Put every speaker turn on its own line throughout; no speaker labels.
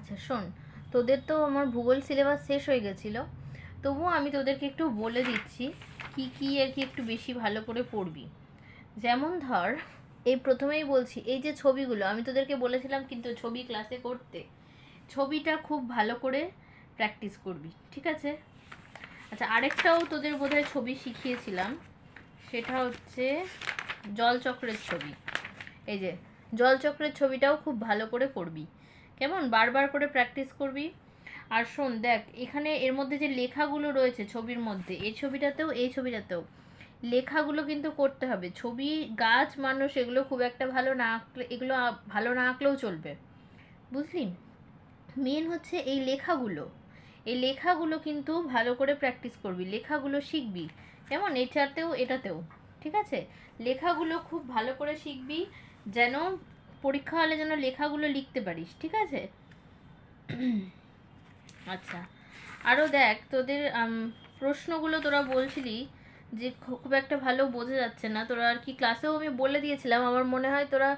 আচ্ছা শোন, তোদের তো আমার ভূগোল সিলেবাস শেষ হয়ে গেছিল। তবুও আমি তোদেরকে একটু বলে দিচ্ছি, কি কি আর কি একটু বেশি ভালো করে পড়বি। যেমন ধর, এই প্রথমেই বলছি, এই যে ছবিগুলো, আমি তোদেরকে বলেছিলাম কিন্তু ছবি ক্লাসে করতে, ছবিটা খুব ভালো করে প্র্যাকটিস করবি, ঠিক আছে? আচ্ছা আরেকটাও তোদের বোধহয় ছবি শিখিয়েছিলাম, সেটা হচ্ছে জলচক্রের ছবি। এই যে, জলচক্রের ছবিটাও খুব ভালো করে করবি কেমন? বারবার করে প্র্যাকটিস করবি? আর শোন, দেখ, এখানে এর মধ্যে যে লেখাগুলো রয়েছে ছবির মধ্যে, এই ছবিটাতেও এই ছবিটাতেও, লেখাগুলো কিন্তু করতে হবে। ছবি, গাছ, মানুষ, এগুলো খুব একটা ভালো না আঁকলে, এগুলো ভালো না আঁকলেও চলবে। বুঝলি? মেন হচ্ছে এই লেখাগুলো। এই লেখাগুলো কিন্তু ভালো করে প্র্যাকটিস করবি, লেখাগুলো শিখবি। কেমন? এটাতেও এটাতেও, ঠিক আছে? লেখাগুলো খুব ভালো করে শিখবি, যেন পরীক্ষা হলে যেন লেখাগুলো লিখতে পারিস, ঠিক আছে? আচ্ছা আরও দেখ, তোদের প্রশ্নগুলো তোরা বলছিলি যে খুব একটা ভালো বোঝা যাচ্ছে না, তোরা আর কি ক্লাসেও আমি বলে দিয়েছিলাম, আমার মনে হয় তোরা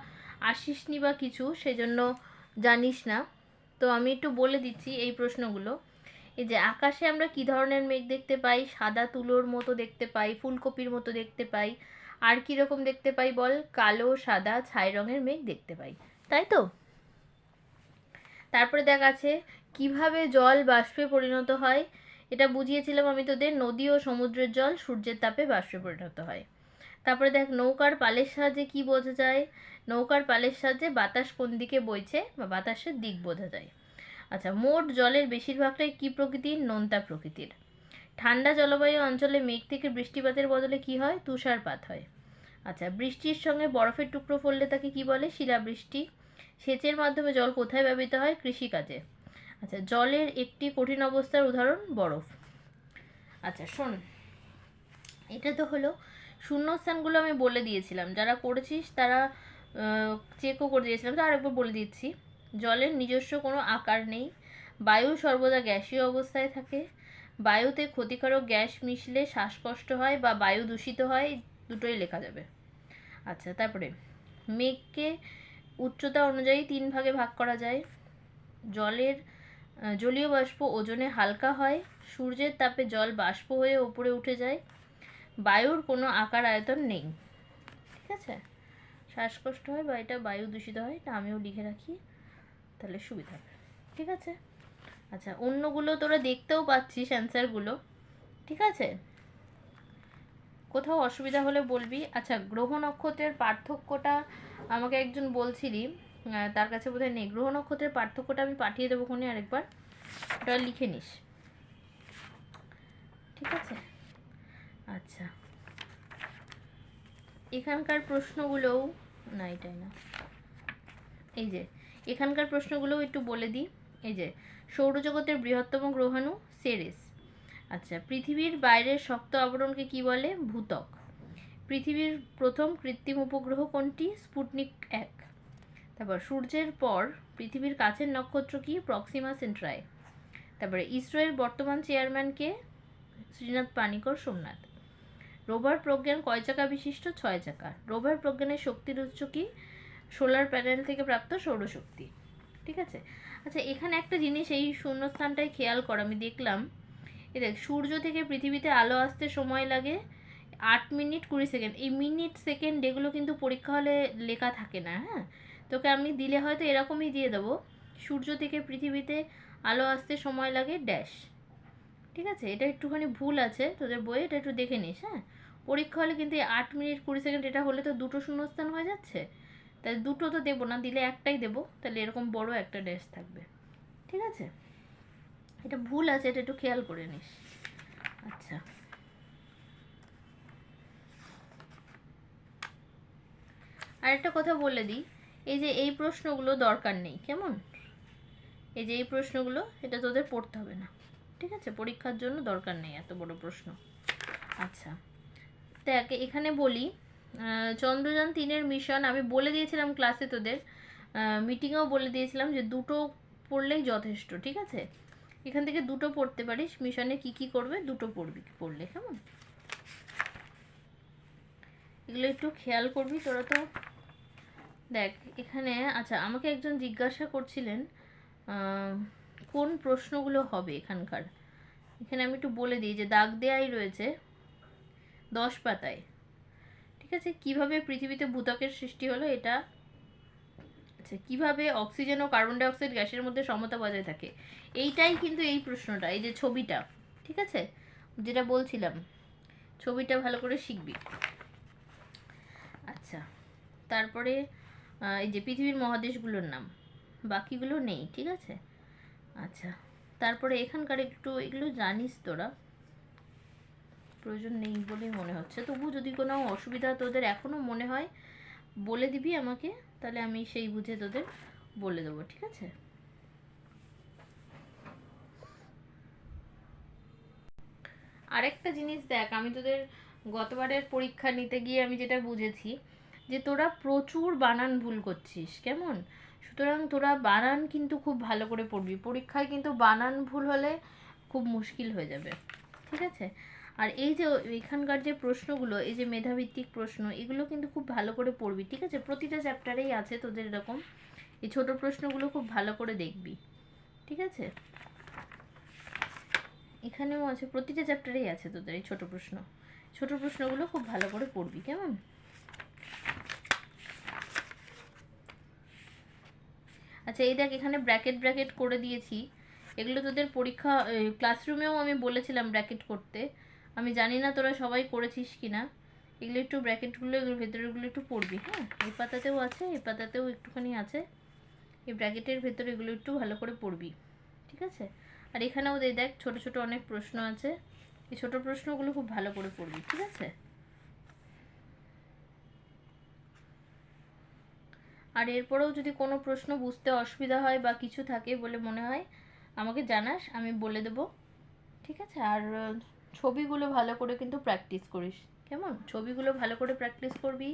আসিসনি বা কিছু, সেজন্য জানিস না। তো আমি একটু বলে দিচ্ছি এই প্রশ্নগুলো। এই যে আকাশে আমরা কি ধরনের মেঘ দেখতে পাই? সাদা তুলোর মতো দেখতে পাই, ফুলকপির মতো দেখতে পাই আর কি রকম দেখতে পাই বল? কালো, সাদা, ছাই রঙের মেঘ দেখতে পাই। তাই তো? তারপরে দেখ আছে, কীভাবে জল বাষ্পে পরিণত হয়? এটা বুঝিয়েছিলাম আমি তোদের, নদী ও সমুদ্রের জল সূর্যের তাপে বাষ্পে পরিণত হয়। তারপরে দেখ, নৌকার পালের সাহায্যে কি বোঝা যায়? নৌকার পালের সাহায্যে বাতাস কোন দিকে বইছে বা বাতাসের দিক বোঝা যায়। আচ্ছা মোট জলের বেশিরভাগটাই কি প্রকৃতির? নোনতা প্রকৃতির। ঠান্ডা জলবায়ু অঞ্চলে মেঘ থেকে বৃষ্টিপাতের বদলে কি হয়? তুষারপাত হয়। আচ্ছা বৃষ্টির সঙ্গে বরফের টুকরো পড়লে তাকে কি বলে? শিলাবৃষ্টি। সেচের মাধ্যমে জল কোথায় ব্যবহৃত হয়? কৃষিকাজে। আচ্ছা জলের একটি কঠিন অবস্থার উদাহরণ, বরফ। আচ্ছা শোন, এটা তো হলো শূন্যস্থানগুলো আমি বলে দিয়েছিলাম। যারা করেছিস, তারা চেকও করে দিয়েছিলাম। তো আরেকবার বলে দিচ্ছি, জলের নিজস্ব কোনো আকার নেই। বায়ু সর্বদা গ্যাসীয় অবস্থায় থাকে। বায়ুতে ক্ষতিকারক গ্যাস মিশলে শ্বাসকষ্ট হয় বা বায়ু দূষিত হয়, দুটোই লেখা যাবে। আচ্ছা তারপরে, মেঘকে উচ্চতা অনুযায়ী তিন ভাগে ভাগ করা যায়। জলের জলীয় বাষ্প ওজনে হালকা হয়, সূর্যের তাপে জল বাষ্প হয়ে ওপরে উঠে যায়। বায়ুর কোনো আকার আয়তন নেই, ঠিক আছে? শ্বাসকষ্ট হয় বা এটা বায়ু দূষিত হয় এটা আমিও লিখে রাখি, তাহলে সুবিধা হবে, ঠিক আছে? আচ্ছা অন্যগুলো তোরা দেখতেও পাচ্ছিস অ্যান্সারগুলো ঠিক আছে? কোথাও অসুবিধা হলে বলবি। আচ্ছা গ্রহ নক্ষত্রের পার্থক্যটা আমাকে একজন বলছিলি তার কাছে বোধহয় নেই। গ্রহ নক্ষত্রের পার্থক্যটা আমি পাঠিয়ে দেবো কোনে আরেকবার। ওটা লিখে নিস। ঠিক আছে? আচ্ছা। এখানকার প্রশ্নগুলোও, না, এটাই না। এই যে, এখানকার প্রশ্নগুলোও একটু বলে দিই। এই যে, সৌরজগতের বৃহত্তম গ্রহাণু সেরেস। আচ্ছা পৃথিবীর বাইরের শক্ত আবরণকে কি বলে? ভূতক পৃথিবীর প্রথম কৃত্রিম উপগ্রহ কোনটি? স্পুটনিক এক। তারপর, সূর্যের পর পৃথিবীর কাছের নক্ষত্র কি? প্রক্সিমা সেন্ট্রায়। তারপরে, ইসরোয়ের বর্তমান চেয়ারম্যানকে শ্রীনাথ পানিকর সোমনাথ। রোভার প্রজ্ঞান কয় চাকা বিশিষ্ট? ছয় চাকা। রোভার প্রজ্ঞানের শক্তির উৎস কি? সোলার প্যানেল থেকে প্রাপ্ত সৌরশক্তি। ঠিক আছে? আচ্ছা এখানে একটা জিনিস, এই শূন্যস্থানটায় খেয়াল কর, আমি দেখলাম। এ দেখ, সূর্য থেকে পৃথিবীতে আলো আসতে সময় লাগে আট মিনিট কুড়ি সেকেন্ড। এই মিনিট সেকেন্ড এগুলো কিন্তু পরীক্ষা হলে লেখা থাকে না হ্যাঁ? তোকে আমি দিলে হয়তো এরকমই দিয়ে দেবো। সূর্য থেকে পৃথিবীতে আলো আসতে সময় লাগে ড্যাশ। ঠিক আছে? এটা একটুখানি ভুল আছে, তোদের বইয়ে এটা একটু দেখে নিস হ্যাঁ? পরীক্ষা হলে কিন্তু আট মিনিট কুড়ি সেকেন্ড, এটা হলে তো দুটো শূন্যস্থান হয়ে যাচ্ছে। তাহলে দুটো তো দেবো না, দিলে একটাই দেবো, তাহলে এরকম বড় একটা ড্যাশ থাকবে। ঠিক আছে? এটা ভুল আছে, এটা একটু খেয়াল করে নিস। আচ্ছা। আর একটা কথা বলে দিই, এই যে এই প্রশ্নগুলো দরকার নেই, কেমন? এই যে এই প্রশ্নগুলো, এটা তোদের পড়তে হবে না। ঠিক আছে? পরীক্ষার জন্য দরকার নেই এত বড় প্রশ্ন। আচ্ছা। দেখ, এখানে বলি চন্দ্রযান তিনের মিশন আমি বলে দিয়েছিলাম ক্লাসে তোদের। মিটিংয়েও বলে দিয়েছিলাম যে দুটো পড়লেই যথেষ্ট, ঠিক আছে? এখান থেকে দুটো পড়তে পারিস মিশনে কি কি করবে দুটো পড়বি, পড়লে কেমন? এগুলো একটু খেয়াল করবি তোরা তো। দেখ, এখানে আচ্ছা আমাকে একজন জিজ্ঞাসা করছিলেন কোন প্রশ্নগুলো হবে এখানকার? এখানে আমি একটু বলে দিই যে দাগ দেয়াই রয়েছে, দশ পাতায়। ঠিক আছে কীভাবে পৃথিবীতে ভূত্বকের সৃষ্টি হলো এটা? আচ্ছা কীভাবে অক্সিজেন ও কার্বন ডাই অক্সাইড গ্যাসের মধ্যে সমতা বজায় থাকে? এইটাই কিন্তু এই প্রশ্নটা, এই যে ছবিটা, ঠিক আছে? যেটা বলছিলাম, ছবিটা ভালো করে শিখবি। আচ্ছা তারপরে এই যে পৃথিবীর মহাদেশগুলোর নাম, বাকিগুলো নেই, ঠিক আছে? আচ্ছা তারপরে এখানকার একটু, এগুলো জানিস তোরা? প্রয়োজন নেই বলেই মনে হচ্ছে। তবু যদি কোনো অসুবিধা তোদের এখনও মনে হয়, বলে দিবি আমাকে, তাহলে আমি সেই বুঝে তোদের বলে দেবো, ঠিক আছে? আরেকটা জিনিস দেখ, আমি তোদের গতবারের পরীক্ষা নিতে গিয়ে আমি যেটা বুঝেছি, যে তোরা প্রচুর বানান ভুল করছিস, কেমন? সুতরাং তোরা বানান কিন্তু খুব ভালো করে পড়বি, পরীক্ষায় কিন্তু বানান ভুল হলে খুব মুশকিল হয়ে যাবে, ঠিক আছে? আর এই যে এখানকার যে প্রশ্নগুলো, এই যে মেধাভিত্তিক প্রশ্ন, এগুলো কিন্তু খুব ভালো করে পড়বি, ঠিক আছে? প্রতিটা চ্যাপ্টারেই আছে তোদের এরকম। এই ছোট প্রশ্নগুলো খুব ভালো করে দেখবি, ঠিক আছে? এখানেও আছে, প্রতিটা চ্যাপ্টারেই আছে তোদের এই ছোট প্রশ্ন। ছোট প্রশ্নগুলো খুব ভালো করে পড়বি, কেমন? আচ্ছা এই দেখ, এখানে ব্র্যাকেট ব্র্যাকেট করে দিয়েছি। এগুলো তোদের পরীক্ষা ক্লাসরুমেও আমি বলেছিলাম ব্র্যাকেট করতে। আমি জানি না তোরা সবাই করেছিস কি না এগুলো একটু ব্র্যাকেটগুলো এগুলো ভেতরেগুলো একটু পড়বি হ্যাঁ? এই পাতাতেও আছে, এই পাতাতেও একটুখানি আছে। এই ব্র্যাকেটের ভেতরে এগুলো একটু ভালো করে পড়বি, ঠিক আছে? আর এখানেও দেখ, ছোট ছোট অনেক প্রশ্ন আছে। এই ছোট প্রশ্নগুলো খুব ভালো করে পড়বি, ঠিক আছে? আর এরপরেও যদি কোনো প্রশ্ন বুঝতে অসুবিধা হয় বা কিছু থাকে বলে মনে হয়, আমাকে জানাস, আমি বলে দেবো, ঠিক আছে? আর ছবিগুলো ভালো করে কিন্তু প্র্যাকটিস করিস। কেমন? ছবিগুলো ভালো করে প্র্যাকটিস করবি,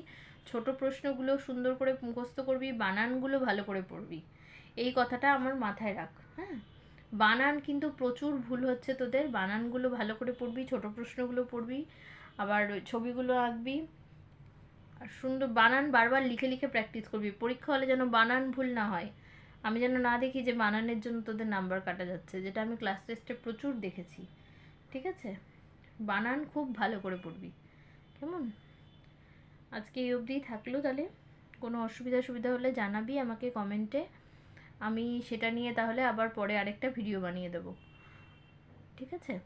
ছোট প্রশ্নগুলো সুন্দর করে মুখস্থ করবি, বানানগুলো ভালো করে পড়বি। এই কথাটা আমার মাথায় রাখ হ্যাঁ? বানান কিন্তু প্রচুর ভুল হচ্ছে তোদের, বানানগুলো ভালো করে পড়বি, ছোট প্রশ্নগুলো পড়বি, আবার ছবিগুলো আঁকবি। আর সুন্দর বানান বারবার লিখে লিখে প্র্যাকটিস করবি, পরীক্ষা হলে যেন বানান ভুল না হয়। আমি যেন না দেখি যে বানানের জন্য তোদের নাম্বার কাটা যাচ্ছে, যেটা আমি ক্লাস টেস্টে প্রচুর দেখেছি, ঠিক আছে? বানান খুব ভালো করে পড়বি। কেমন? আজকে এই অবধি থাকল তাহলে। কোনো অসুবিধা সুবিধা হলে জানাবি আমাকে কমেন্টে। আমি সেটা নিয়ে তাহলে আবার পরে আরেকটা ভিডিও বানিয়ে দেবো। ঠিক আছে?